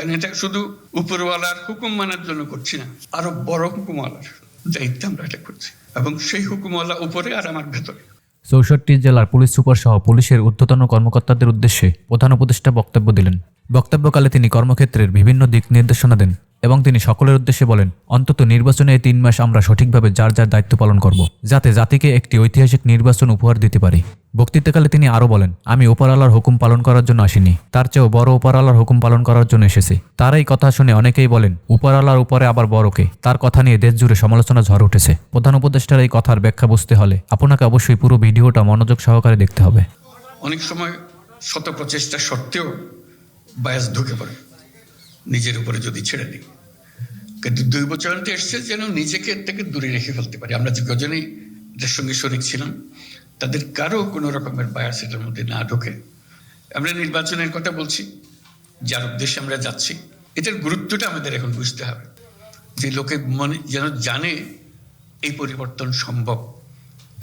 কারণ এটা শুধু উপরওয়ালার হুকুম মানার জন্য করছি না, আরও বড় হুকুমওয়ালার দায়িত্ব আমরা এটা করছি। এবং সেই হুকুমওয়ালা উপরে আর আমার ভেতরে। চৌষট্টি জেলার পুলিশ সুপার সহ পুলিশের ঊর্ধ্বতন কর্মকর্তাদের উদ্দেশ্যে প্রধান উপদেষ্টা বক্তব্য দিলেন। বক্তব্যকালে তিনি কর্মক্ষেত্রের বিভিন্ন দিক নির্দেশনা দেন। এবং তিনি সকলের উদ্দেশ্যে বলেন, অন্তত নির্বাচনে এই তিন মাস আমরা সঠিকভাবে যার যার দায়িত্ব পালন করব, যাতে জাতিকে একটি ঐতিহাসিক নির্বাচন উপহার দিতে পারি। বক্তৃতাকালে তিনি আরও বলেন, আমি ওপারালার হুকুম পালন করার জন্য আসিনি, তার চেয়েও বড় ওপারালার হুকুম পালন করার জন্য এসেছি। তার এই কথা শুনে অনেকেই বলেন, উপরালার উপরে আবার বড়কে তার কথা নিয়ে দেশ জুড়ে সমালোচনা ঝড় উঠেছে। প্রধান উপদেষ্টার এই কথার ব্যাখ্যা বুঝতে হলে আপনাকে অবশ্যই পুরো ভিডিওটা মনোযোগ সহকারে দেখতে হবে। অনেক সময় শত প্রচেষ্টা সত্ত্বেও বায়াস ঢুকে পড়ে, নিজের উপরে যদি ছেড়ে দিই। কিন্তু দুই বছরতে এসছে যেন নিজেকে থেকে দূরে রেখে ফেলতে পারি। আমরা যে কজনেই এটার সঙ্গে শরিক ছিলাম, তাদের কারও কোনো রকমের বায়াস এটার মধ্যে না ঢোকে। আমরা নির্বাচনের কথা বলছি, যার উদ্দেশ্যে আমরা যাচ্ছি। এটার গুরুত্বটা আমাদের এখন বুঝতে হবে। যে লোকে মনে, যেন জানে এই পরিবর্তন সম্ভব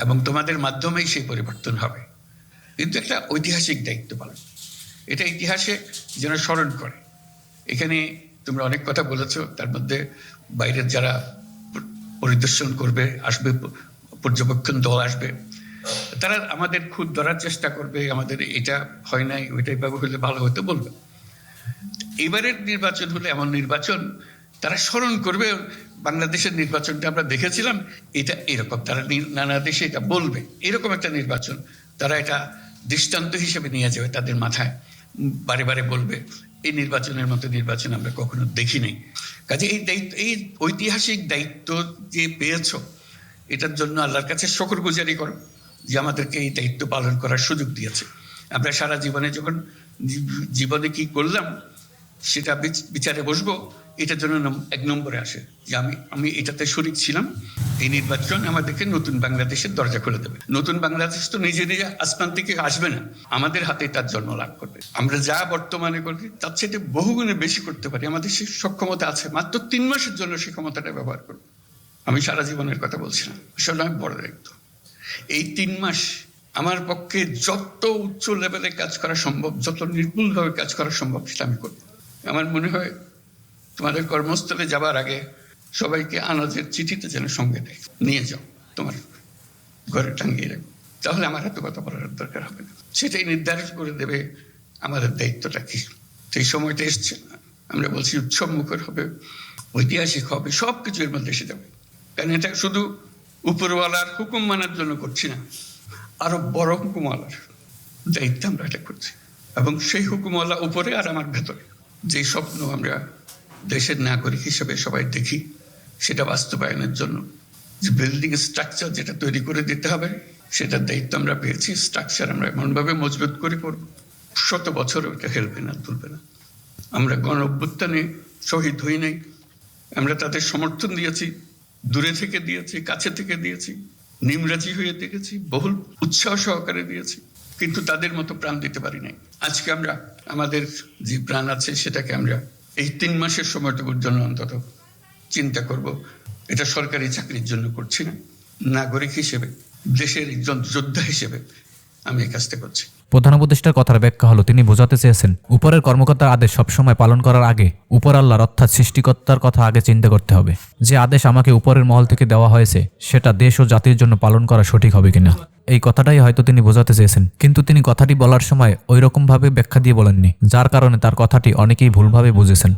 এবং তোমাদের মাধ্যমেই সেই পরিবর্তন হবে। কিন্তু একটা ঐতিহাসিক দায়িত্ব পালন। এটা ইতিহাসে যেন স্মরণ করে। এখানে তোমরা অনেক কথা বলেছ, তার মধ্যে বাইরের যারা পরিদর্শন করবে, আসবে, পর্যবেক্ষণ দল আসবে, তারা আমাদের খুদ ধরার চেষ্টা করবে, আমাদের এটা হয় নাই ওইটা এভাবে হলে ভালো হতে বলবে। এবারের নির্বাচন হলে এমন নির্বাচন তারা স্মরণ করবে, বাংলাদেশের নির্বাচনটা আমরা দেখেছিলাম, এটা এরকম, তারা নানা দেশে এটা বলবে, এরকম একটা নির্বাচন তারা এটা দৃষ্টান্ত হিসেবে নিয়ে যাবে তাদের মাথায় বারে বারে বলবে। এই নির্বাচনের মতো নির্বাচন আমরা কখনো দেখিনি। কাজে এই দায়িত্ব, এই ঐতিহাসিক দায়িত্ব যে পেয়েছ, এটার জন্য আল্লাহর কাছে শকর গুজারি করো যে আমাদেরকে এই দায়িত্ব পালন করার সুযোগ দিয়েছে। আমরা সারা জীবনে যখন জীবনে কি করলাম, সেটা বিচ- বিচারে বসবো, এটার জন্য এক নম্বরে আসে যে আমি আমি এটাতে শরিক ছিলাম। এই নির্বাচন আমাদেরকে নতুন বাংলাদেশের দরজা খুলে দেবে। নতুন বাংলাদেশ তো নিজে নিজে আসমান থেকে আসবে না। আমাদের হাতে তার জন্ম লাভ করবে। আমরা যা বর্তমানে করি, তার থেকে বহুগুণে বেশি করতে পারি। আমাদের সে সক্ষমতা আছে। মাত্র তিন মাসের জন্য সেই ক্ষমতাটা ব্যবহার করব। আমি সারা জীবনের কথা বলছি না। আসলে অনেক বড় দায়িত্ব এই তিন মাস আমার পক্ষে যত উচ্চ লেভেলে কাজ করা সম্ভব, যত নির্ভুলভাবে কাজ করা সম্ভব, সেটা আমি করব। আমার মনে হয় তোমাদের কর্মস্থলে যাবার আগে সবাইকে আনাজের চিঠিতে যেন সঙ্গে দেয়। নিয়ে যাও, তোমার ঘরে টাঙ্গিয়ে রাখো। তাহলে আমার এত কথা বলার দরকার হবে না। সেটাই নির্ধারিত করে দেবে আমাদের দায়িত্বটা কি। সেই সময়টা এসছে। আমরা বলছি, উৎসব মুখর হবে, ঐতিহাসিক হবে সব কিছু এর মধ্যে এসে যাবে। কারণ এটা শুধু উপরওয়ালার হুকুম মানার জন্য করছি না, আরও বড় হুকুমওয়ালার দায়িত্ব আমরা এটা করছি। এবং সেই হুকুমওয়ালা উপরে আর আমার ভেতরে। যে স্বপ্ন আমরা দেশের নাগরিক হিসেবে সবাই দেখি সেটা বাস্তবায়নের জন্য। যে বিল্ডিং স্ট্রাকচার যেটা তৈরি করে দিতে হবে, সেটার দায়িত্ব আমরা পেয়েছি স্ট্রাকচার আমরা এমনভাবে মজবুত করে পড়ব শত বছর ওটা হেলবে না, তুলবে না। আমরা গণ অভ্যুত্থানে শহীদ হই নাই। আমরা তাদের সমর্থন দিয়েছি, দূরে থেকে দিয়েছি, কাছে থেকে দিয়েছি, নিমরাজি হয়ে দেখেছি, বহুল উৎসাহ সহকারে দিয়েছি, কিন্তু তাদের মতো প্রাণ দিতে পারি নাই। আজকে আমরা, আমাদের যে প্রাণ আছে সেটাকে আমরা এই তিন মাসের সময়টুকুর জন্য অন্তত চিন্তা করব। এটা সরকারি চাকরির জন্য করছি না। নাগরিক হিসেবে, দেশের একজন যোদ্ধা হিসেবে আমি এই কাজটা করছি। প্রধান উপদেষ্টার কথার ব্যাখ্যা হলো, তিনি বোঝাতে চেয়েছেন, উপরের কর্মকর্তার আদেশ সবসময় পালন করার আগে উপর আল্লাহর অর্থাৎ সৃষ্টিকর্তার কথা আগে চিন্তা করতে হবে। যে আদেশ আমাকে উপরের মহল থেকে দেওয়া হয়েছে, সেটা দেশ ও জাতির জন্য পালন করা সঠিক হবে কিনা। এই কথাটাই হয়তো তিনি বোঝাতে চেয়েছেন, কিন্তু তিনি কথাটি বলার সময় ওই রকমভাবে ব্যাখ্যা দিয়ে বলেননি, যার কারণে তার কথাটি অনেকেই ভুলভাবে বুঝেছেন।